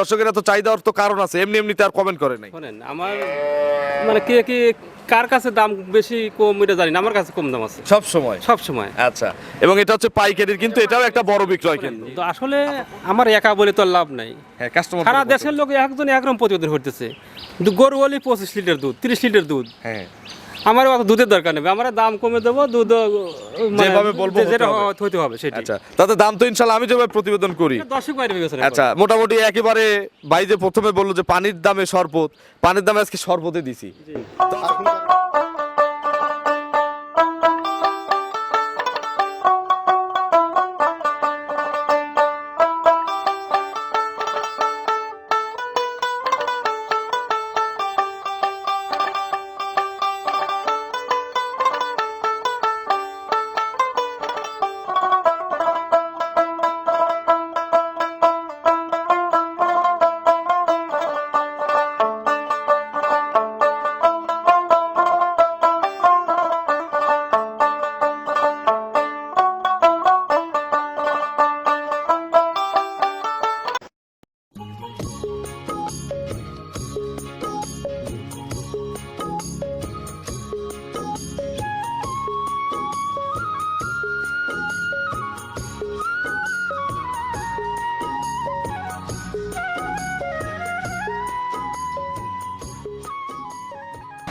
দর্শকেরা তো দেওয়ার তো কারণ আছে এমনি এমনি তার কমেন্ট করে নাই। শোনেন আমার মানে কে কি কার কাছে দাম বেশি কম এটা জানি না আমার কাছে কম দাম আছে। সব সময়? সব সময়। আচ্ছা এবং এটা হচ্ছে পাইকারির কিন্তু এটাও একটা বড় বিক্রয় কেন্দ্র। তো আসলে আমার একা বলে তো আর লাভ নাই। হ্যাঁ কাস্টমার সারা দেশের লোক একজন একরকম প্রতিবেদন করতেছে কিন্তু গরু হলে পঁচিশ লিটার দুধ তিরিশ লিটার দুধ। হ্যাঁ। আমার অত দুধের দরকার নেই। আমরা দাম কমে দেবো দুধ মানে যেভাবে বলব যেটা হতে হবে। সেটা আচ্ছা তাতে দাম তো ইনশাল্লাহ আমি যেভাবে প্রতিবেদন করি। দর্শক বাইরে গেছে আচ্ছা মোটামুটি একেবারে ভাই যে প্রথমে বলল যে পানির দামে শরবত পানির দামে আজকে শরবতে দিছি।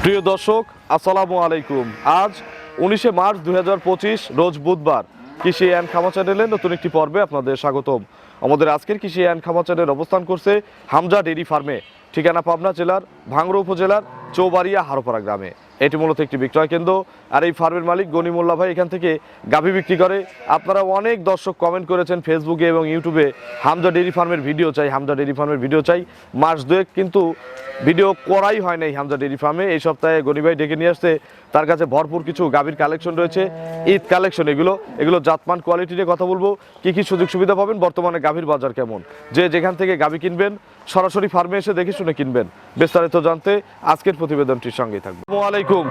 প্রিয় দর্শক, আসসালামু আলাইকুম। আজ উনিশে মার্চ দুই হাজার পঁচিশ, রোজ বুধবার। কৃষি অ্যান্ড খামা চ্যানেলে নতুন একটি পর্বে আপনাদের স্বাগতম। আমাদের আজকের কৃষি অ্যান্ড খামা চ্যানেল অবস্থান করছে হামজা ডেরি ফার্মে, ঠিকানা পাবনা জেলার ভাংরো উপজেলার চৌবাড়িয়া হারোপাড়া গ্রামে। এটি মূলত একটি বিক্রয় কেন্দ্র। আর এই ফার্মের মালিক গনি মোল্লা ভাই এখান থেকে গাভী বিক্রি করে। আপনারা অনেক দর্শক কমেন্ট করেছেন ফেসবুকে এবং ইউটিউবে হামজা ডেইরি ফার্মের ভিডিও চাই, হামজা ডেইরি ফার্মের ভিডিও চাই। মাস দুয়েক কিন্তু ভিডিও করাই হয় নাই হামজা ডেইরি ফার্মে। এই সপ্তাহে গনি ভাই ডেকে নিয়ে আসতে তার কাছে ভরপুর কিছু গাভীর কালেকশন রয়েছে, ঈদ কালেকশন এগুলো। এগুলো জাতমান কোয়ালিটি নিয়ে কথা বলব। কি কি সুযোগ সুবিধা পাবেন? বর্তমানে গাভীর বাজার কেমন? যে যেখান থেকে গাভী কিনবেন, সরাসরি ফার্মে এসে দেখে শুনে কিনবেন। বিস্তারিত জানতে আজকের প্রতিবেদনটির সঙ্গেই থাকবে আসসালামু আলাইকুম।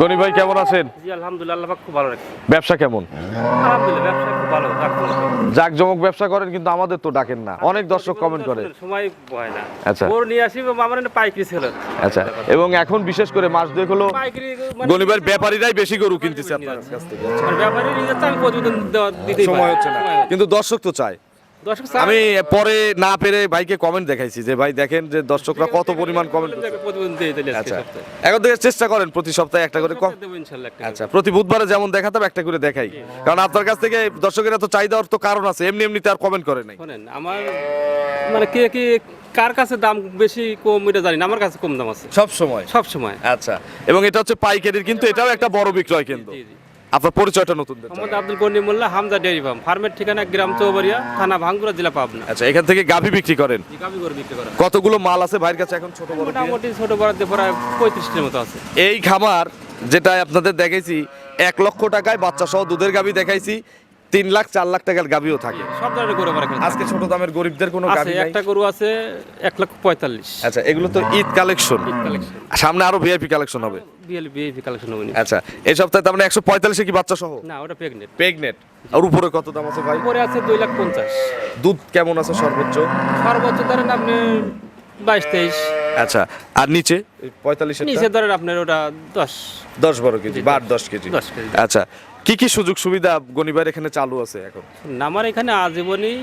গনি ভাই কেমন আছেন? আলহামদুলিল্লাহ খুব ভালো ব্যবসা কেমন? আলহামদুলিল্লাহ ব্যবসা খুব ভালো রাখছে। জাকজমক ব্যবসা করেন কিন্তু আমাদের তো ডাকেন না। অনেক দর্শক কমেন্ট করে। সময় হয় না। আচ্ছা। গরু নিয়ে আসি আমার একটা পাইকারি ছিল আচ্ছা এবং এখন বিশেষ করে মাস দুয়েক হলো মানে- গনিবার ব্যাপারীরাই বেশি গরু কিনতেছে আপনার কাছ থেকে। ব্যাপারী প্রতিবেদন সময় হচ্ছে না। কিন্তু দর্শক তো চায়- আমি পরে না পেরে ভাইকে কমেন্ট দেখাইছি যে ভাই দেখেন যে দর্শকরা কত পরিমাণ কমেন্ট আচ্ছা। এখন থেকে চেষ্টা করেন প্রতি সপ্তাহে একটা করে আচ্ছা প্রতি বুধবারে যেমন দেখাতাম একটা করে দেখাই। কারণ আপনার কাছ থেকে দর্শকেরা তো দেওয়ার তো কারণ আছে এমনি এমনিতে আর কমেন্ট করে নাই। আমার মানে কে কি কার কাছে দাম বেশি কম এটা জানি না আমার কাছে কম দাম আছে। সব সময়? সব সময়। আচ্ছা এবং এটা হচ্ছে পাইকারির কিন্তু এটাও একটা বড় বিক্রয় কেন্দ্র। আপনার পরিচয়টা নতুন। Mohammad Abdul Karni Molla Hamza dairy farm. ফার্মের ঠিকানা গ্রাম চৌবরিয়া থানা ভাঙ্গুরা জেলা পাবনা। আচ্ছা এখান থেকে গাভী বিক্রি করেন? গাভি গরু বিক্রি করা কতগুলো মাল আছে ভাইয়ের কাছে এখন ছোট বড়? মোটামুটি ছোট বড়তে প্রায় পঁয়ত্রিশটির মতো আছে। এই খামার যেটা আপনাদের দেখেছি এক লক্ষ টাকায় বাচ্চা সহ দুধের গাভী দেখাইছি তিন লাখ চার লাখ টাকার গাভীও থাকে। সব ধরনের গরু আমার এখানে আজকে ছোট দামের গরিবদের কোনো আছে গাভী নাই। একটা গরু আছে এক লক্ষ পঁয়তাল্লিশ। আচ্ছা এগুলো তো ঈদ কালেকশন। কালেকশন। সামনে আরও ভিআইপি কালেকশন হবে। বিএল বিএপি কালেকশন হবে আচ্ছা এই সপ্তাহে তার মানে একশো পঁয়তাল্লিশে কি বাচ্চা সহ? না ওটা প্রেগনেন্ট প্রেগনেট আর উপরে কত দাম আছে ভাই? উপরে আছে দুই লাখ পঞ্চাশ। দুধ কেমন আছে সর্বোচ্চ? সর্বোচ্চ ধরেন আপনি বাইশ তেইশ। আচ্ছা আর নিচে? পঁয়তাল্লিশের নিচে ধরেন আপনার ওটা দশ। দশ বারো কেজি বা আট দশ কেজি। দশ কেজি। আচ্ছা কি কি সুযোগ সুবিধা গনিবার এখানে চালু আছে এখন? আমার এখানে আজীবনই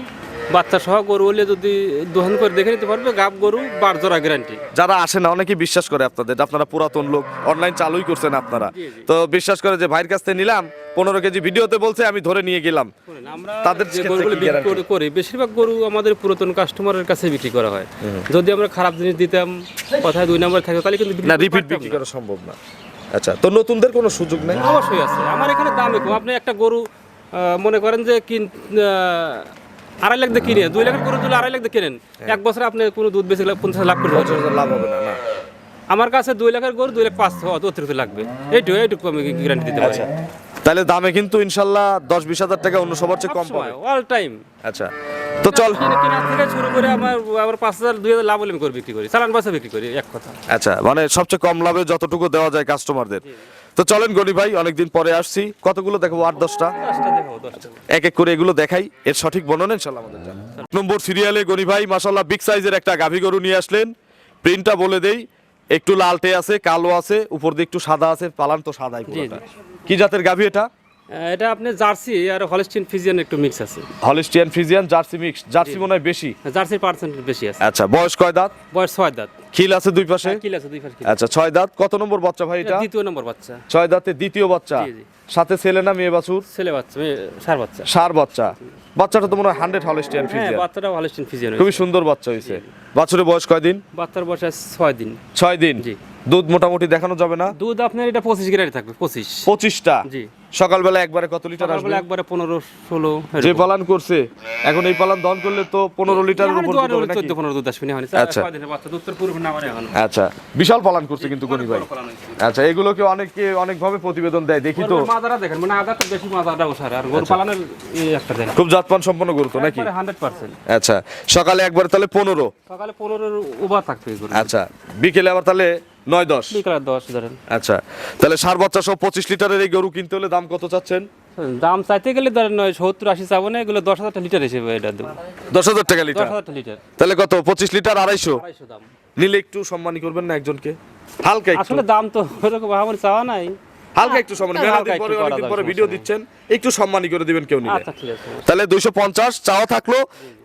বাচ্চা সহ গরু হলে যদি দোহন করে দেখে নিতে পারবে গাব গরু বার জোড়া গ্যারান্টি যারা আসে না অনেকেই বিশ্বাস করে আপনাদের আপনারা পুরাতন লোক অনলাইন চালুই করছেন আপনারা। তো বিশ্বাস করে যে ভাইয়ের কাছ থেকে নিলাম পনেরো কেজি ভিডিওতে বলছে আমি ধরে নিয়ে গেলাম। আমরা তাদের গরুগুলো? করে- বেশিরভাগ গরু আমাদের পুরাতন কাস্টমারের কাছে বিক্রি করা হয়। যদি আমরা খারাপ জিনিস দিতাম কথায় দুই নম্বর থাকতো তাহলে কিন্তু রিপিট বিক্রি করা সম্ভব না। আচ্ছা তো নতুনদের কোনো সুযোগ নেই? অবশ্যই আছে। আমার এখানে দামই কম। আপনি একটা গরু মনে করেন যে কিন আড়াই লাখ দিয়ে কিনে দুই লাখের গরু যদি আড়াই লাখ দিয়ে কিনেন। এক বছরে আপনি কোনো দুধ বেশি পঞ্চাশ লাখ করে লাভ হবে না না। আমার কাছে দুই লাখের গরু দুই লাখ পাঁচ অত অতিরিক্ত লাগবে। এইটুকু এইটুকু আমি গ্যারান্টি দিতে পারি। আচ্ছা। তাহলে দামে কিন্তু ইনশাল্লাহ দশ বিশ হাজার টাকা অন্য সবার চেয়ে কম পাবে। অল টাইম আচ্ছা। তো চল। শুরু করে আমার আমার পাঁচ হাজার দুই হাজার লাভ হলে করে বিক্রি করি। চালান পয়সা বিক্রি করি এক কথা। আচ্ছা মানে সবচেয়ে কম লাভে যতটুকু দেওয়া যায় কাস্টমারদের তো চলেন গনি ভাই অনেকদিন পরে আসছি। কতগুলো দেখাবো? আট দশটা? এক এক করে এগুলো দেখাই এর সঠিক বর্ণনা ইনশাল্লাহ আমাদের নম্বর সিরিয়ালে গনি ভাই মাসাল্লাহ বিগ সাইজের একটা গাভী গরু নিয়ে আসলেন। প্রিন্টটা বলে দেই একটু লালটে আছে কালো আছে উপর দিয়ে একটু সাদা আছে পালান তো সাদাই কি জাতের গাভী এটা? এটা আপনি জার্সি আর হলস্টিন ফিজিয়ান একটু মিক্স আছে। Holstein Friesian Jersey mix Jersey মনে হয় বেশি? জার্সির পার্সেন্ট বেশি আছে। আচ্ছা বয়স কয় দাঁত? বয়স ছয় দাঁত। খিল আছে দুই পাশে? কিল আছে দুই পাশ। আচ্ছা ছয় দাঁত। কত নম্বর বাচ্চা ভাই এটা? দ্বিতীয় নম্বর বাচ্চা। ছয় দাঁতে দ্বিতীয় বাচ্চা। জি, জি। সাথে ছেলে না মেয়ে বাছুর? ছেলে বাচ্চা মেয়ে সার বাচ্চা। সার বাচ্চা। বাচ্চাটা তো মনে হয় হান্ড্রেড হলিস্টিয়ান হ্যাঁ বাচ্চাটা হলস্টিন ফিজিয়ান খুবই সুন্দর বাচ্চা হয়েছে। বাছুরের বয়স কয়দিন বাচ্চার বয়স আছে ছয় দিন। ছয় দিন? জি। দুধ মোটামুটি দেখানো যাবে না? দুধ আপনার এটা পঁচিশ গ্রেড থাকবে পঁচিশ। পঁচিশটা? জি। সকালবেলা একবারে কত লিটার আসবে? একবারে পনেরো ষোলো যে পালান করছে এখন এই পালান দন করলে তো পনেরো লিটারের উপর দুধ হবে নাকি? চোদ্দ পনেরো দুধ আসবে আচ্ছা। আচ্ছা বিশাল পালান করছে কিন্তু গনি ভাই। আচ্ছা এগুলোকে অনেকে অনেকভাবে প্রতিবেদন দেয় দেখি তো। মাদারা দেখেন মানে আদারটা বেশি মাদারটা ওসারে আর গরু পালানের এই একটা দেখেন খুব জাতমান সম্পন্ন গরু তো নাকি? হান্ড্রেড পার্সেন্ট আচ্ছা সকালে একবার তাহলে পনেরো। সকালে পনেরোর ওভার থাকবে গরু আচ্ছা বিকেলে আবার তাহলে নয় দশ? দশ ধরেন। আচ্ছা তাহলে সার বাচ্চা সব পঁচিশ লিটারের এই গরু কিনতে হলে দাম কত চাচ্ছেন? দাম চাইতে গেলে ধরেন ওই সত্তর আশি চাবো না এগুলো দশ হাজার লিটার হিসেবে এটা দেবো। দশ হাজার টাকা দশ লিটার হাজার লিটার। তাহলে কত পঁচিশ লিটার আড়াইশো? আড়াইশো দাম। নিলে একটু সম্মানী করবেন না একজনকে? হালকা আসলে দাম তো ওরকম আমার চাওয়া নাই। হালকা একটু সম্মানী। হ্যাঁ, পরে অনেকদিন পরে ভিডিও দিচ্ছেন একটু সম্মানী করে দিবেন কেউ নিলে। আচ্ছা তাহলে দুইশো পঞ্চাশ চাওয়া থাকল।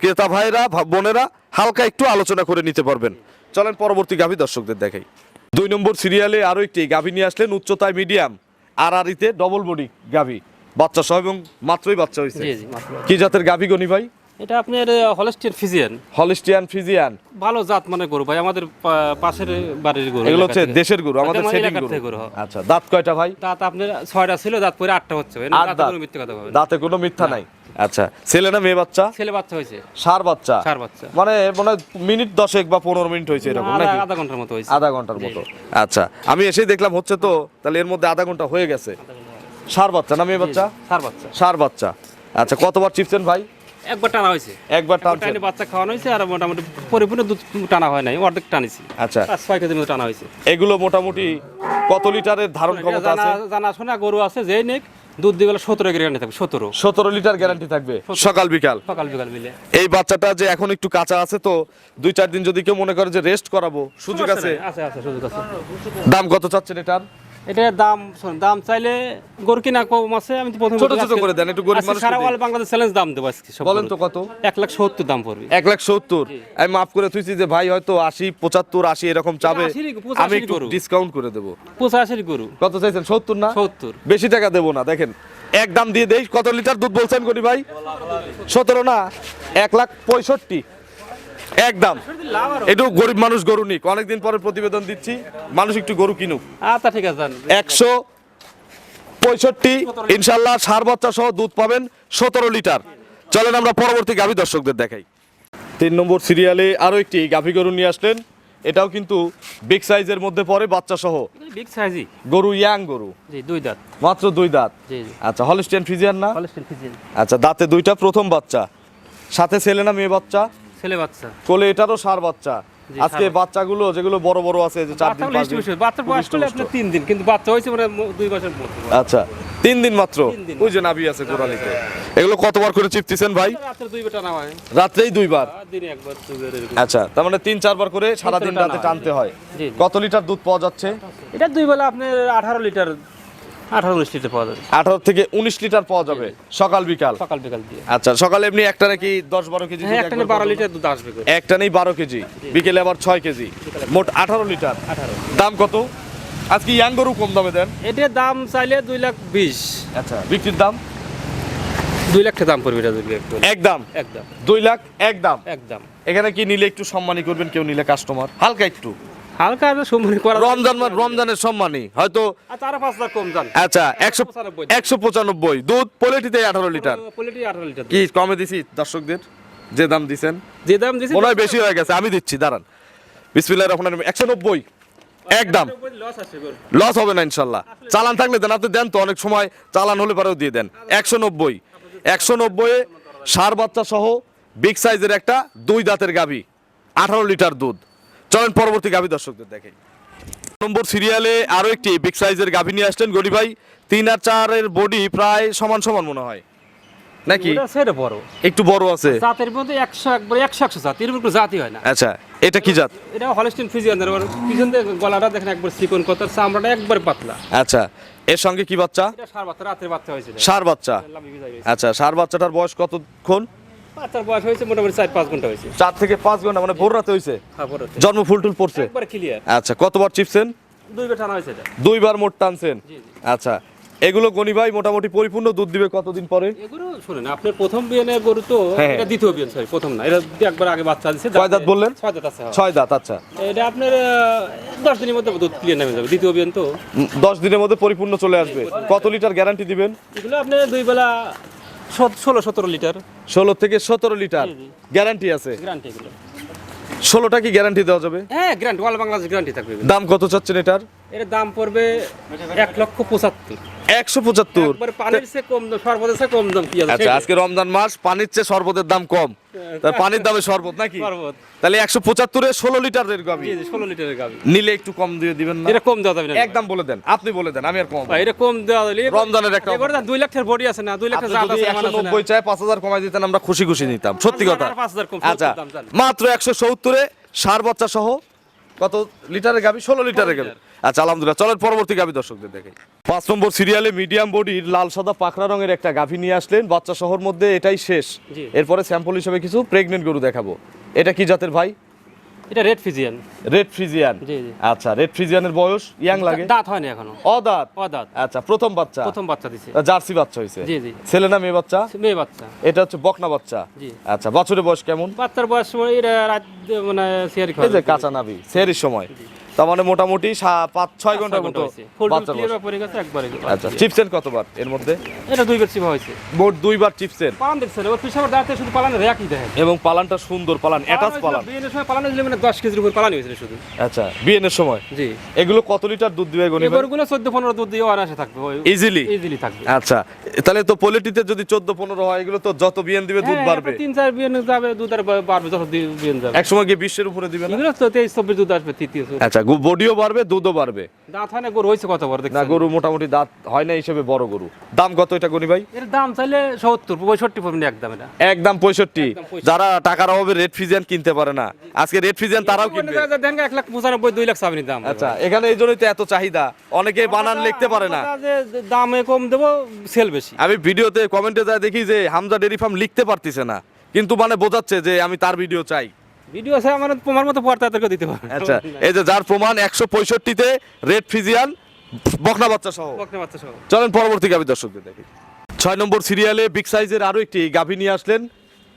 ক্রেতা ভাইরা বোনেরা হালকা একটু আলোচনা করে নিতে পারবেন। চলেন পরবর্তী গাভী দর্শকদের দেখাই। দুই নম্বর সিরিয়ালে আরও একটি গাভী নিয়ে আসলেন উচ্চতায় মিডিয়াম আর আরিতে ডবল বডি গাভী। বাচ্চা সহ এবং মাত্রই বাচ্চা হয়েছে। কি জাতের গাভী গনি ভাই? এটা আপনার হলস্টিয়ার ফিজিয়ান। Holstein Friesian. ভালো জাত মানে গরু ভাই আমাদের পাশের বাড়ির গরু এগুলো হচ্ছে দেশের গরু আমাদের সেটিং গরু। হ্যাঁ। আচ্ছা দাঁত কয়টা ভাই? দাঁত আপনার ছয়টা ছিল দাঁত পরে আটটা হচ্ছে ভাই। দাঁতে কোনো মিথ্যে কথা দাঁতে কোনো মিথ্যা নাই। আচ্ছা ছেলে না মেয়ে বাচ্চা? ছেলে বাচ্চা হয়েছে। সার বাচ্চা? সার বাচ্চা। মানে মনে মিনিট দশেক বা পনেরো মিনিট হয়েছে এরকম আধা নাকি? আধা ঘণ্টার মতো হয়েছে। আধা ঘণ্টার মতো। আচ্ছা আমি এসেই দেখলাম হচ্ছে তো তাহলে এর মধ্যে আধা ঘণ্টা হয়ে গেছে। সার বাচ্চা না মেয়ে বাচ্চা? সার বাচ্চা। সার বাচ্চা। আচ্ছা কতবার চিপছেন ভাই? একবার টানা হয়েছে। একবার টাইনে বাচ্চা খাওয়ানো হয়েছে আর মোটামুটি পরিপূর্ণ দুধ টানা হয় নাই অর্ধেক টানিছি। আচ্ছা। পাঁচ ছয় কেজির মতো টানা হয়েছে। এগুলো মোটামুটি কত লিটারের ধারণ ক্ষমতা আছে? জানা জানা শোনা গরু আছে যেই নেক দুধ দিবেলা সতেরো গ্যারান্টি থাকবে সতেরো। সতেরো লিটার গ্যারান্টি থাকবে। সকাল বিকাল। সকাল বিকাল মিলে। এই বাচ্চাটা যে এখন একটু কাঁচা আছে তো দুই চার দিন যদি কেউ মনে করে যে রেস্ট করাবো সুযোগ আছে আছে আছে সুযোগ আছে। দাম কত চাচ্ছেন এটার? এটার দাম দাম চাইলে গরু কিনা কম আছে আমি তো ছোট ছোট করে দেন একটু গরিব মানুষ সারা ওয়াল বাংলাদেশ চ্যালেঞ্জ দাম দেব আজকে বলেন তো কত? এক লাখ 70 দাম পড়বে। 1 লাখ 70 আমি মাফ করে তুইছি যে ভাই হয়তো 80 75 80 এরকম চাবে আমি একটু ডিসকাউন্ট করে দেবো। 85 গরু। কত চাইছেন? 70 না? 70 বেশি টাকা দেবো না দেখেন। এক দাম দিয়ে দেই কত লিটার দুধ বলছেন গরি ভাই? 17 না? এক লাখ 65 একদম। একটু গরিব মানুষ গরু নিক। অনেকদিন পরে প্রতিবেদন দিচ্ছি মানুষ একটু গরু কিনুক। আচ্ছা ঠিক আছে একশো পঁয়ষট্টি ইনশাল্লাহ সার বাচ্চা সহ দুধ পাবেন সতেরো লিটার। চলেন আমরা পরবর্তী গাভী দর্শকদের দেখাই। তিন নম্বর সিরিয়ালে আরও একটি গাভী গরু নিয়ে আসলেন। এটাও কিন্তু বিগ সাইজের মধ্যে পড়ে বাচ্চা সহ। বিগ সাইজই। গরু ইয়াং গরু। জি দুই দাঁত। মাত্র দুই দাঁত। জি আচ্ছা হলস্টিয়ান ফ্রিজিয়ান না? হলস্টিয়ান ফ্রিজিয়ান আচ্ছা দাঁতে দুইটা প্রথম বাচ্চা। সাথে ছেলে না মেয়ে বাচ্চা? ছেলে বাচ্চা। কোলে এটারও সার বাচ্চা। আজকে বাচ্চাগুলো যেগুলো বড় বড় আছে যে চার দিন পাঁচ দিন হলে বাচ্চার বয়স হলে আপনার তিন দিন কিন্তু বাচ্চা হয়েছে মানে দুই বছর আচ্ছা তিন দিন মাত্র? ওই যে নাভি আছে গোড়ালিতে এগুলো কতবার করে চিপতেছেন ভাই? রাত্রে দুই বেটা না হয় রাত্রেই দুইবার? আর দিনে একবার দুবার এরকম। আচ্ছা তার মানে তিন চারবার করে সারাদিন টানা রাতে টানতে হয়। কত লিটার দুধ পাওয়া যাচ্ছে? এটা দুই বেলা আপনার আঠারো লিটার আঠারো উনিশ লিটার পাওয়া যাবে। আঠারো থেকে উনিশ লিটার পাওয়া যাবে সকাল বিকাল। সকাল বিকাল দিয়ে। আচ্ছা সকালে এমনি একটা নাকি দশ বারো কেজি হ্যাঁ একটা বারো লিটার দুধ আসবে একটা নেই বারো কেজি বিকেলে আবার ছয় কেজি মোট আঠারো লিটার। আঠারো। দাম কত? আজকে ইয়াং গরু কম দামে দেন। এটার দাম চাইলে দুই লাখ বিশ। আচ্ছা বিক্রির দাম? দুই লাখ দাম পড়বে এটা একদম একদম দুই লাখ একদম একদম এখানে কি নিলে একটু সম্মানী করবেন কেউ নিলে কাস্টমার হালকা একটু। হালকা একটা সম্মানী করা রমজান মাস রমজানের সম্মানী হয়তো আর তারা পাঁচ লাখ কম যান। আচ্ছা একশো একশো পঁচানব্বই। দুধ পোলেটিতে আঠারো লিটার। পোলিটি আঠারো লিটার কি কমে দিছি দর্শকদের? যে দাম দিছেন? যে দাম দিয়েছে মনে হয় বেশি হয়ে গেছে আমি দিচ্ছি দাঁড়ান। বিসমিল্লাহ রহমান একশো নব্বই। একদম লস লস হবে না ইনশাল্লাহ। চালান থাকলে দেন আপনি দেন তো অনেক সময় চালান হলে পরেও দিয়ে দেন। একশো নব্বই। একশো নব্বই সার বাচ্চা সহ বিগ সাইজের একটা দুই দাঁতের গাভী আঠারো লিটার দুধ। চলেন পরবর্তী গাভী দর্শকদের দেখে নম্বর সিরিয়ালে আরও একটি বিগ সাইজের গাভী নিয়ে আসছেন গরি ভাই। তিন আর চারের বডি প্রায় সমান সমান মনে হয়। নাকি? সেটা বড়। একটু বড় আছে। জাতের মধ্যে একশো একবার একশো একশো জাত এর উপর কোনো জাতি হয় না। আচ্ছা এটা কি জাত? এটা হলস্টিন ফিজিয়ান পিছন দিয়ে গলাটা দেখেন একবার চিকন কথার চামড়াটা একবার পাতলা। আচ্ছা এর সঙ্গে কি বাচ্চা? এটা সার বাচ্চা রাতের বাচ্চা হয়েছিল। সার বাচ্চা। আচ্ছা সার বাচ্চাটার বয়স কতক্ষণ? বাচ্চার বয়স হয়েছে মোটামুটি চার পাঁচ ঘণ্টা হয়েছে। চার থেকে পাঁচ ঘণ্টা মানে ভোর রাতে হয়েছে? তারপরে জন্ম ফুল টুল পড়ছে? একবারে ক্লিয়ার আচ্ছা কতবার চিপছেন? দুই বেটা টানা হয়েছে এটা। দুইবার মোট টানছেন? আচ্ছা এগুলো গনি ভাই মোটামুটি পরিপূর্ণ দুধ দিবে কতদিন পরে? এগুলো শুনেন আপনার প্রথম গরু তো হ্যাঁ। এটা দ্বিতীয় বিয়ান সরি প্রথম না। এটা একবার আগে বাচ্চা দাঁত বললেন? ছয় দাঁত আছে হ্যাঁ। ছয় দাঁত আচ্ছা। এটা আপনার আহ, দশ দিনের মধ্যে দুধ ক্লিয়ার নামে যাবে দ্বিতীয় বিয়ান তো। উম, দশ দিনের মধ্যে পরিপূর্ণ চলে আসবে। কত লিটার গ্যারান্টি দিবেন? এগুলো আপনার দুই বেলা ষোলো সতেরো লিটার। ষোলো থেকে সতেরো লিটার। গ্যারান্টি আছে? গ্যারান্টি ষোলোটা কি গ্যারান্টি দেওয়া যাবে? হ্যাঁ গ্যারান্টি অল বাংলাদেশ গ্যারান্টি থাকবে দাম কত চাচ্ছেন এটার? এর দাম পড়বে এক লক্ষ পঁচাত্তর। একশো পঁচাত্তর। পানির চেয়ে কম দাম কম দাম কি আচ্ছা আজকে রমজান মাস পানির চেয়ে শরবতের দাম কম। তার পানির দামে শরবত নাকি? সর্বত তাহলে একশো পঁচাত্তরে ষোলো লিটারের গাবি। ষোলো লিটারের গাবি। নিলে একটু কম দিয়ে দিবেন না? এটা কম দেওয়া যাবে না। একদম বলে দেন আপনি বলে দেন আমি আর কম এটা কম দেওয়া হলে রমজানের একটা দুই লাখের বডি আছে না দুই লাখের জাত আছে একশো। নব্বই চায় পাঁচ হাজার কমাই দিতেন আমরা খুশি খুশি নিতাম সত্যি কথা। পাঁচ হাজার কম, আচ্ছা। মাত্র একশো সত্তরে সার বাচ্চা সহ কত লিটারের গাবি? ষোলো লিটারের গাবি। আচ্ছা আলহামদুলিল্লাহ। চলেন পরবর্তী গাবি দর্শকদের দেখে পাঁচ নম্বর সিরিয়ালে মিডিয়াম বডির লাল সাদা পাকড়া রঙের একটা গাভী নিয়ে আসলেন। বাচ্চা শহর মধ্যে এটাই শেষ। এরপরে স্যাম্পল হিসেবে কিছু প্রেগনেন্ট গরু দেখাবো। এটা কি জাতের ভাই? এটা রেড ফিজিয়ান রেড ফ্রিজিয়ান জি, জি। আচ্ছা রেড ফ্রিজিয়ানের বয়স ইয়াং লাগে? দাঁত হয়নি এখনও। অদাঁত? অদাঁত। আচ্ছা প্রথম বাচ্চা? প্রথম বাচ্চা দিছে। জার্সি বাচ্চা হয়েছে জি, জি। ছেলে না মেয়ে বাচ্চা? মেয়ে বাচ্চা। এটা হচ্ছে বকনা বাচ্চা? জি। আচ্ছা বছরের বয়স কেমন? বাচ্চার বয়স এটা রাত মানে সিয়ারি এই যে কাঁচা নাবি সেরির সময়। তার মানে মোটামুটি পাঁচ ছয় ঘণ্টার মতো। আচ্ছা চিপসেন কতবার এর মধ্যে? এটা দুই চিপা হয়েছে। মোট দুইবার চিপসেন পালান দেখছেন এবার পিছনে দাঁড়াতে শুধু পালানের একই দেখেন। এবং পালানটা সুন্দর পালান অ্যাটাচ পালান। বিয়ের সময় পালানো ছিল মানে দশ কেজির উপর পালানি হয়েছিল শুধু। আচ্ছা বিয়েনের সময়? জি। এগুলো কত লিটার দুধ দিবে চোদ্দ পনেরো দুধ দিয়ে অনায়াসে থাকবে ইজিলি ইজিলি থাকবে। আচ্ছা তাহলে তো পোলিটিতে যদি চোদ্দ পনেরো হয় এগুলো তো যত বিয়েন দিবে দুধ হ্যাঁ, বাড়বে। তিন চার বিয়ে যাবে দুধ আর বাড়বে যত যাবে। এক সময় গিয়ে বিশ্বের উপরে দিবে না? এগুলো তো তেইশ চব্বিশ দুধ আসবে তৃতীয় আচ্ছা বডিও বাড়বে দুধও বাড়বে। দাঁত হয় না গরু হয়েছে কত বড় না গরু মোটামুটি দাঁত হয় না হিসেবে বড় গরু। দাম কত এটা গনি ভাই? এর দাম চাইলে সত্তর পঁয়ষট্টি পর্যন্ত একদম এটা। একদম পঁয়ষট্টি। যারা টাকার অভাবে রেড ফিজিয়ান কিনতে পারে না। আজকে রেড ফিজিয়ান তারাও কিনবে। এক লাখ পঁচানব্বই দুই লাখ চাবেনি দাম আচ্ছা এখানে এই জন্যই তো এত চাহিদা। অনেকে বানান লিখতে পারে না। দামে কম দেবো সেল বেশি। আমি ভিডিওতে কমেন্টে যা দেখি যে হামজা ডেরি ফার্ম লিখতে পারতিছে না। কিন্তু মানে বোঝাচ্ছে যে আমি তার ভিডিও চাই। ভিডিও আছে আমার তোমার মতো দিতে পারবে আচ্ছা এই যে যার প্রমাণ একশো পঁয়ষট্টিতে রেড ফিজিয়ান বকনা বাচ্চা সহ। বকনা বাচ্চা সহ। চলেন পরবর্তী গাভী দর্শকদের দেখি। ছয় নম্বর সিরিয়ালে বিগ সাইজের আরও একটি গাভী নিয়ে আসলেন।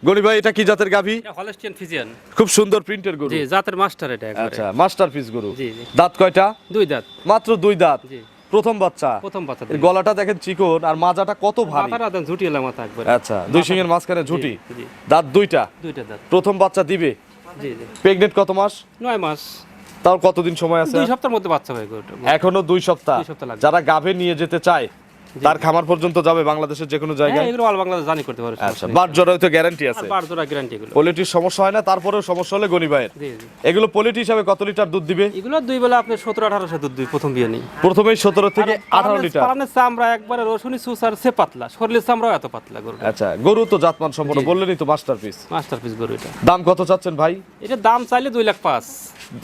গনি ভাই এটা কি জাতের গাভী? Holstein Friesian. খুব সুন্দর প্রিন্টের গরু। জি জাতের মাস্টার এটা আচ্ছা মাস্টারপিস গরু। জি। দাঁত কয়টা? দুই দাঁত। মাত্র দুই দাঁত। জি। প্রথম বাচ্চা। প্রথম বাচ্চা গলাটা দেখেন চিকন আর মাজাটা কত ভারী। মাথাটা ঝুটি মাথা একবারে। আচ্ছা দুই সিংহের মাঝখানে ঝুটি। দাঁত দুইটা। দুইটা দাঁত। প্রথম বাচ্চা দিবে? জি জি। প্রেগনেন্ট কত মাস? নয় মাস। তাও কতদিন সময় আছে? দুই সপ্তাহের মধ্যে বাচ্চা হয় গেল। এখনও দুই সপ্তাহ। যারা গাভে নিয়ে যেতে চায় তার খামার পর্যন্ত যাবে বাংলাদেশের যে কোনো হ্যাঁ জায়গায় এগুলো অল বাংলাদেশ জানি করতে পারে আচ্ছা বার জোড়ায় তো গ্যারান্টি আছে। বার জোড়া গ্যারান্টি এগুলো পোলিটির সমস্যা হয় না তারপরেও সমস্যা হলে গনি ভাইয়ের। এগুলো পোলিটি হিসাবে কত লিটার দুধ দিবে? এগুলো দুই বেলা আপনি সতেরো আঠারোশো দুধ দুই প্রথম বিয়ে নেই। প্রথমেই সতেরো থেকে আঠারো লিটার। পালানের চামড়া একবারে রসুনি সুসার সে পাতলা শরীরের চামড়াও এত পাতলা গরুটা আচ্ছা গরু তো জাতমান সম্পন্ন বললেনই তো মাস্টারপিস মাস্টার পিস গরু এটা। দাম কত চাচ্ছেন ভাই? এটা দাম চাইলে দুই লাখ পাঁচ।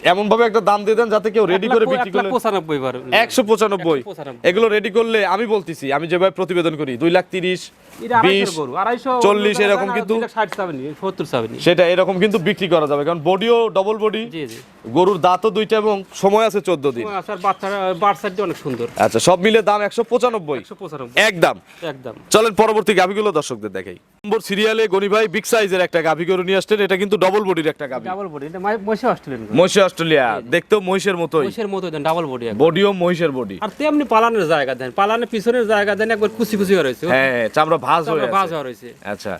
এমন ভাবে একটা দাম দিয়ে দেন যাতে কেউ রেডি করে বিক্রি করলে পঁচানব্বই বার। একশো পঁচানব্বই। 195 এগুলো রেডি করলে আমি বলতেছি আমি যেভাবে প্রতিবেদন করি দুই লাখ তিরিশ এটা আড়াইশোর বিশ গরু আড়াইশো চল্লিশ এরকম কিন্তু দুই লাখ ষাট চাবেনি সত্তর চাবেনি সেটা এরকম কিন্তু বিক্রি করা যাবে কারণ বডিও ডবল বডি জি জি। গরুর দাঁতও দুইটা এবং সময় আছে চোদ্দ দিন। আচ্ছা বাচ্চারা সাইডটা অনেক সুন্দর। আচ্ছা সব মিলে দাম একশো পঁচানব্বই। একশো পঁচানব্বই। একদম। একদম। চলেন পরবর্তী গাভিগুলো দর্শকদের দেখাই। নম্বর সিরিয়ালে গনি ভাই বিগ সাইজের একটা গাভি গরু নিয়ে আসছেন এটা কিন্তু ডবল বডির একটা গাভি। ডাবল বডি এটা মহিষে অস্ট্রেলিয়ান মহিষে অস্ট্রেলিয়া দেখতেও মহিষের মতোই। মহিষের মতো দেন ডাবল বডি বডিও মহিষের বডি আর তেমনি পালানের জায়গা দেন পালানের পিছনের জায়গা দেন একবার কুচি কুচি হয়ে রয়েছে। হ্যাঁ চামড়া ভাঁজ হয়ে চামড়া ভাঁজ আছে। হওয়া রয়েছে। আচ্ছা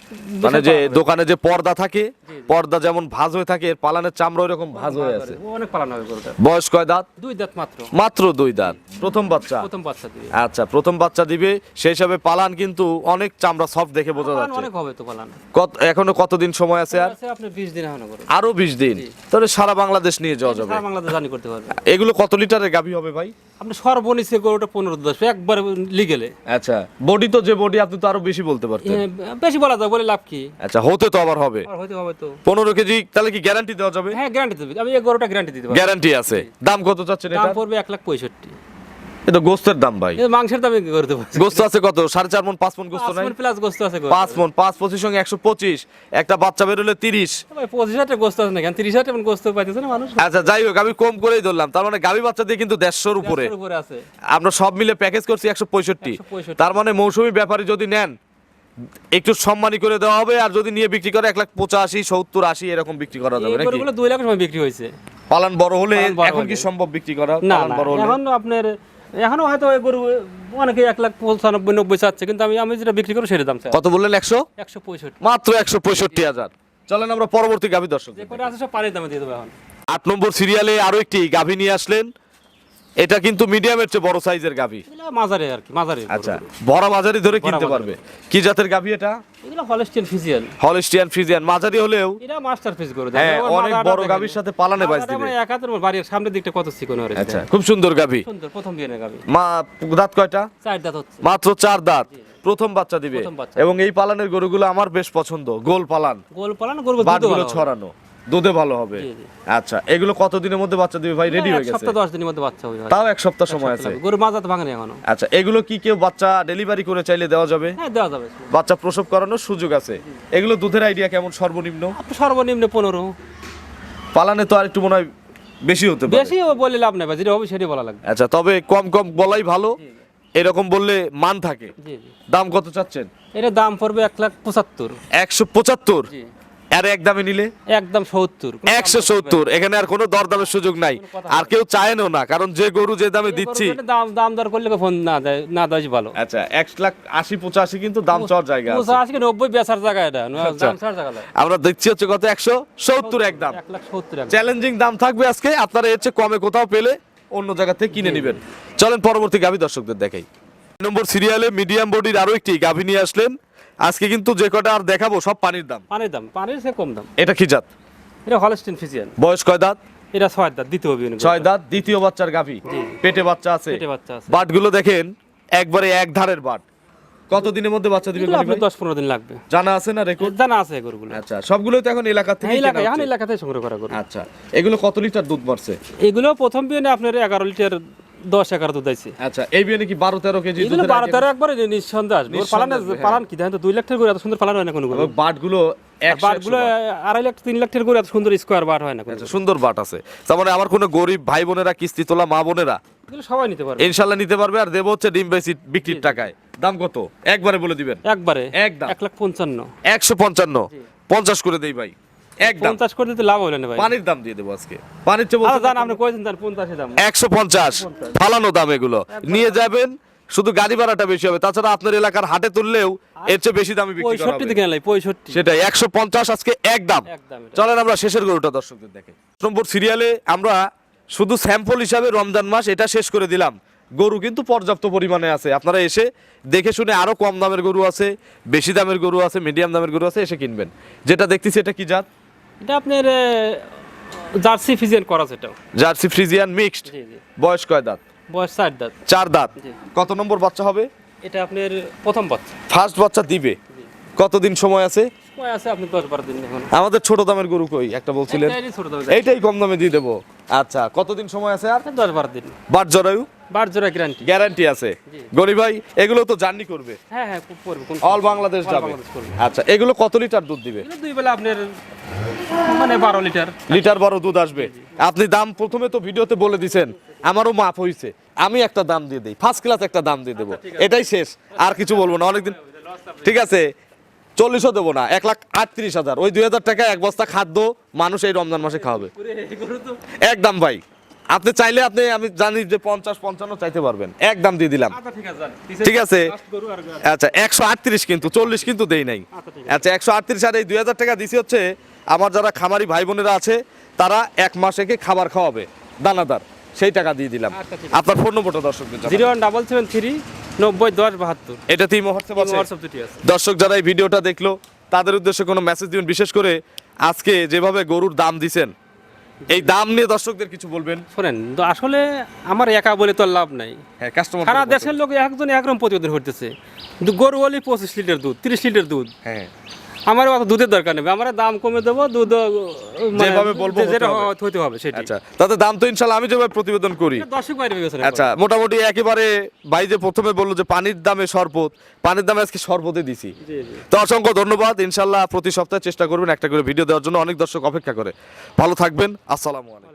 মানে যে দোকানে যে পর্দা থাকে পর্দা যেমন ভাঁজ হয়ে থাকে এর পালানের চামড়া এরকম ভাঁজ হয়ে আছে। অনেক পালানো হবে গরুটা বয়স কয় দাঁত? দুই দাঁত মাত্র। মাত্র দুই দাঁত। প্রথম বাচ্চা। প্রথম বাচ্চা দিয়ে আচ্ছা প্রথম বাচ্চা দিবে সেই হিসাবে পালান কিন্তু অনেক চামড়া সফট দেখে বোঝা যাচ্ছে। হবে তো পালান কত এখনও কতদিন সময় আছে আর? আপনি বিশ দিন এখনও করে আরও বিশ দিন? তাহলে সারা বাংলাদেশ নিয়ে যাওয়া যাবে। সারা বাংলাদেশ জানি করতে পারবে এগুলো কত লিটারের গাভী হবে ভাই? আপনি সর্বনিচে গরুটা পনেরো দশ একবার লিগেলে। আচ্ছা বডি তো যে বডি আপনি তো আরও বেশি বলতে পারতেন। বেশি বলা যায় বলে লাভ কি? আচ্ছা হতে তো আবার হবে। আর হয়তো হবে তো। পনেরো কেজি তাহলে কি গ্যারান্টি দেওয়া যাবে? হ্যাঁ গ্যারান্টি দেবে। আমি এই গরুটা গ্যারান্টি দিতে পারব। গ্যারান্টি আছে। দাম কত চাচ্ছেন দাম এটা পড়বে এক লাখ পঁয়ষট্টি। এটা গোস্তের দাম ভাই। মাংসের দামে কি করতে পারছি? গোস্ত আছে কত? সাড়ে চার মন পাঁচ মন গোস্ত নাই? প্লাস গোস্ত আছে পাঁচ মন পাঁচ পঁচিশ সঙ্গে একশো পঁচিশ। একটা বাচ্চা বেরোলে তিরিশ। পঁচিশ হাজার গোস্ত আছে না কেন তিরিশ হাজার গোস্ত পাইতেছে না মানুষ? আচ্ছা যাই হোক আমি কম করেই ধরলাম। তার মানে গাভী বাচ্চা দিয়ে কিন্তু দেড়শোর উপরে। আছে। আমরা সব মিলে প্যাকেজ করছি একশো পঁয়ষট্টি। তার মানে মৌসুমী ব্যাপারী যদি নেন একটু সম্মানী করে দেওয়া হবে। আর যদি নিয়ে বিক্রি করে এক লাখ পঁচাশি সত্তর আশি এরকম বিক্রি করা যাবে নাকি? দুই লাখ সময় বিক্রি হয়েছে। পালান বড় হলে এখন কি সম্ভব বিক্রি করা? না বড় হলে? এখন আপনার এখনও হয়তো ওই গরু অনেকে এক লাখ পঁচানব্বই নব্বই চাচ্ছে কিন্তু আমি আমি যেটা বিক্রি করব সেটা দাম চাই কত বললেন? একশো? একশো পঁয়ষট্টি। মাত্র একশো পঁয়ষট্টি হাজার। চলেন আমরা পরবর্তী গাভী দর্শক যে করে আছে সব পানির দামে দিয়ে দেবো এখন। আট নম্বর সিরিয়ালে আরও একটি গাভী নিয়ে আসলেন। এটা কিন্তু মিডিয়ামের চেয়ে বড় সাইজের গাভী। মাঝারে আর কি মাঝারে। আচ্ছা বড় মাঝারি ধরে কিনতে। পারবে। কি জাতের গাভী এটা? এগুলো হলস্টিয়ান ফিজিয়াল হলস্টিয়ান ফ্রিজিয়ান মাঝারি হলেও এটা মাস্টার হ্যাঁ অনেক বড় গাভীর সাথে পালানে বাইজ দিবে। এক হাতের মতো বাড়ির সামনের দিকটা কত চিকন হয়েছে আচ্ছা খুব সুন্দর গাভী। সুন্দর প্রথম গাবি মা দাঁত কয়টা? চার দাঁত হচ্ছে। মাত্র চার দাঁত। প্রথম বাচ্চা দিবে। এবং এই পালানের গরুগুলো আমার বেশ পছন্দ গোল পালান। গোল পালান গরু ছড়ানো। দুধে ভালো হবে। আচ্ছা এগুলো কতদিনের মধ্যে বাচ্চা দিবে ভাই? রেডি হয়ে গেছে? সপ্তাহ দশ দিনের মধ্যে বাচ্চা হবে তাও এক সপ্তাহ সময় আছে। গরু মাজা তো ভাঙেনি এখনও। আচ্ছা এগুলো কি কেউ বাচ্চা ডেলিভারি করে চাইলে দেওয়া যাবে? হ্যাঁ দেওয়া যাবে। বাচ্চা প্রসব করানোর সুযোগ আছে। এগুলো দুধের আইডিয়া কেমন? সর্বনিম্ন? সর্বনিম্ন পনেরো। পালানে তো আর একটু মনে হয় বেশি হতে পারে। বেশি বলে লাভ নেই ভাই যেটা হবে সেটাই বলা লাগবে। আচ্ছা তবে কম কম বলাই ভালো। এরকম বললে মান থাকে। দাম কত চাচ্ছেন? এটা দাম পড়বে এক লাখ পঁচাত্তর। একশো পঁচাত্তর? জি। আর এক দামে নিলে? একদম সত্তর একশো সত্তর এখানে আর কোনো দরদামের সুযোগ নাই। আর কেউ চায়ও না কারণ যে গরু যে দামে দিচ্ছি দাম দাম দর করলে ফোন না দেয় না দেয় ভালো। আচ্ছা এক লাখ আশি পঁচাশি কিন্তু দাম চাওয়ার জায়গা পঁচাশি নব্বই বেচার জায়গা এটা আচ্ছা। আমরা দেখছি হচ্ছে কত একশো সত্তর এক দাম। একদম। চ্যালেঞ্জিং দাম। থাকবে আজকে আপনারা এর চেয়ে কমে কোথাও পেলে অন্য জায়গা থেকে কিনে নেবেন। চলেন পরবর্তী গাভী দর্শকদের দেখাই। নম্বর সিরিয়ালে মিডিয়াম বডির আরও একটি গাভী নিয়ে আসলেন। আজকে কিন্তু যে কটা আর দেখাবো সব পানির দাম। পানির দাম পানির সে কম দাম। এটা কি জাত? এটা হলস্টিন ফিজিয়ান। বয়স কয় দাঁত? এটা ছয় দাঁত দ্বিতীয় ছয় দাঁত দ্বিতীয় বাচ্চার গাভী। পেটে বাচ্চা আছে? পেটে বাচ্চা আছে। বাটগুলো দেখেন একবারে এক ধারের বাট। কত দিনের মধ্যে বাচ্চা দিবে ভাই? দশ পনেরো দিন লাগবে। জানা আছে না রেকর্ড জানা আছে গরুগুলো আচ্ছা সবগুলো তো এখন এলাকা থেকে এলাকায় এখন এলাকাতে সংগ্রহ করা গরু। আচ্ছা এগুলো কত লিটার দুধ বাড়ছে? এগুলো প্রথম বিয়ে আপনার এগারো লিটার দশ এগারো দুধ আছে আচ্ছা এই বিয়ে নাকি বারো তেরো কেজি এগুলো বারো তেরো একবারে নিঃসন্দেহ আসবে। পালান হ্যাঁ। পালান কি দেখেন তো দুই লাখ টাকা করে এত সুন্দর পালান হয় না কোনো বাটগুলো বাটগুলো আড়াই লাখ তিন লাখ টাকা করে এত সুন্দর স্কোয়ার বাট হয় না আচ্ছা সুন্দর বাট আছে। তার মানে আমার কোনো গরিব ভাই বোনেরা কিস্তি তোলা মা বোনেরা সবাই নিতে পারবে। ইনশাল্লাহ নিতে পারবে আর দেবো হচ্ছে ডিম বেশি বিক্রির টাকায়। দাম কত? একবারে বলে দিবেন। একবারে একদম। এক লাখ পঞ্চান্ন। একশো পঞ্চান্ন। পঞ্চাশ করে দেই ভাই। একদম। পঞ্চাশ করে দিতে লাভ হলো না ভাই। পানির দাম দিয়ে দেবো আজকে। পানির চেয়ে আচ্ছা জান আপনি কয়েছেন তার পঞ্চাশে দাম। একশো পঞ্চাশ। ফালানো দাম এগুলো। নিয়ে যাবেন শুধু গাড়ি ভাড়াটা বেশি হবে। তাছাড়া আপনার এলাকার হাটে তুললেও এর চেয়ে বেশি দামে বিক্রি করা হবে। দিকে নেলাই পঁয়ষট্টি। সেটাই একশো পঞ্চাশ আজকে একদম একদম চলেন আমরা শেষের গরুটা দর্শকদের দেখে। নম্বর সিরিয়ালে আমরা শুধু স্যাম্পল হিসাবে রমজান মাস এটা শেষ করে দিলাম। গরু কিন্তু পর্যাপ্ত পরিমাণে আছে। আপনারা এসে দেখে শুনে আরও কম দামের গরু আছে বেশি দামের গরু আছে মিডিয়াম দামের গরু আছে এসে কিনবেন। যেটা দেখতেছি এটা কি জাত? এটা আপনার জার্সি ফিজিয়ান করা সেটাও জার্সি ফ্রিজিয়ান মিক্সড? বয়স কয় দাঁত? বয়স ষাট দাঁত। চার দাঁত। কত নম্বর বাচ্চা হবে? এটা আপনার প্রথম বাচ্চা। ফার্স্ট বাচ্চা দিবে। কতদিন সময় আছে? সময় আছে আপনি দশ বারো দিন এখন। আমাদের ছোট দামের গরু কই? একটা বলছিলেন। ছোট দামে এইটাই কম দামে দিয়ে দেবো। আচ্ছা কতদিন সময় আছে আর? দশ বারো দিন। বাট জরায়ু? বার জোড়া গ্যারান্টি গ্যারান্টি আছে। গনি ভাই এগুলো তো জার্নি করবে। হ্যাঁ হ্যাঁ কোন অল বাংলাদেশ যাবে। আচ্ছা এগুলো কত লিটার দুধ দিবে? দুই বেলা আপনার মানে বারো লিটার। লিটার বড় দুধ আসবে। আপনি দাম প্রথমে তো ভিডিওতে বলে দিছেন আমারও মাপ হইছে। আমি একটা দাম দিয়ে দিই ফার্স্ট ক্লাস একটা দাম দিয়ে দেবো। এটাই শেষ আর কিছু বলব না অনেকদিন ঠিক আছে চল্লিশও দেবো না এক লাখ আটত্রিশ হাজার। ওই দুই হাজার টাকা এক বস্তা খাদ্য মানুষ এই রমজান মাসে খাওয়াবে। একদম ভাই। আপনি চাইলে আপনি আমি জানি যে পঞ্চাশ পঞ্চান্ন চাইতে পারবেন। এক দাম দিয়ে দিলাম। ঠিক আছে আচ্ছা একশো আটত্রিশ কিন্তু চল্লিশ কিন্তু দেই নাই। আচ্ছা একশো আটত্রিশ আর এই দুই হাজার টাকা দিছি হচ্ছে আমার যারা খামারি ভাই বোনেরা আছে তারা এক মাস একে খাবার খাওয়াবে দানাদার। সেই টাকা দিয়ে দিলাম। আচ্ছা, আপনার ফোন নম্বরটা দর্শক। Zero one double seven three নব্বই দশ বাহাত্তর। এটা তিন হোয়াটসঅ্যাপ আছে। দর্শক যারা এই ভিডিওটা দেখল তাদের উদ্দেশ্যে কোনো মেসেজ দিবেন। বিশেষ করে আজকে যেভাবে গরুর দাম দিছেন এই দাম নিয়ে দর্শকদের কিছু বলবেন? শোনেন তো আসলে আমার একা বলে তো লাভ নাই। হ্যাঁ কাস্টমার সারা দেশের লোক একজন একরকম প্রতিবেদন করতেছে গরু হলে পঁচিশ লিটার দুধ তিরিশ লিটার দুধ। হ্যাঁ। আমার অত দুধের দরকার নেই। আমরা দাম কমে দেবো দুধ মানে যেভাবে বলব যেটা হতে হবে। সেটা আচ্ছা তাতে দাম তো ইনশাল্লাহ আমি যেভাবে প্রতিবেদন করি। দর্শক বাইরে গেছে আচ্ছা মোটামুটি একেবারে ভাই যে প্রথমে বলল যে পানির দামে শরবত পানির দামে আজকে শরবতে দিছি। তো অসংখ্য ধন্যবাদ। ইনশাল্লাহ প্রতি সপ্তাহে চেষ্টা করবেন একটা করে ভিডিও দেওয়ার জন্য। অনেক দর্শক অপেক্ষা করে। ভালো থাকবেন। আসসালামু আলাইকুম।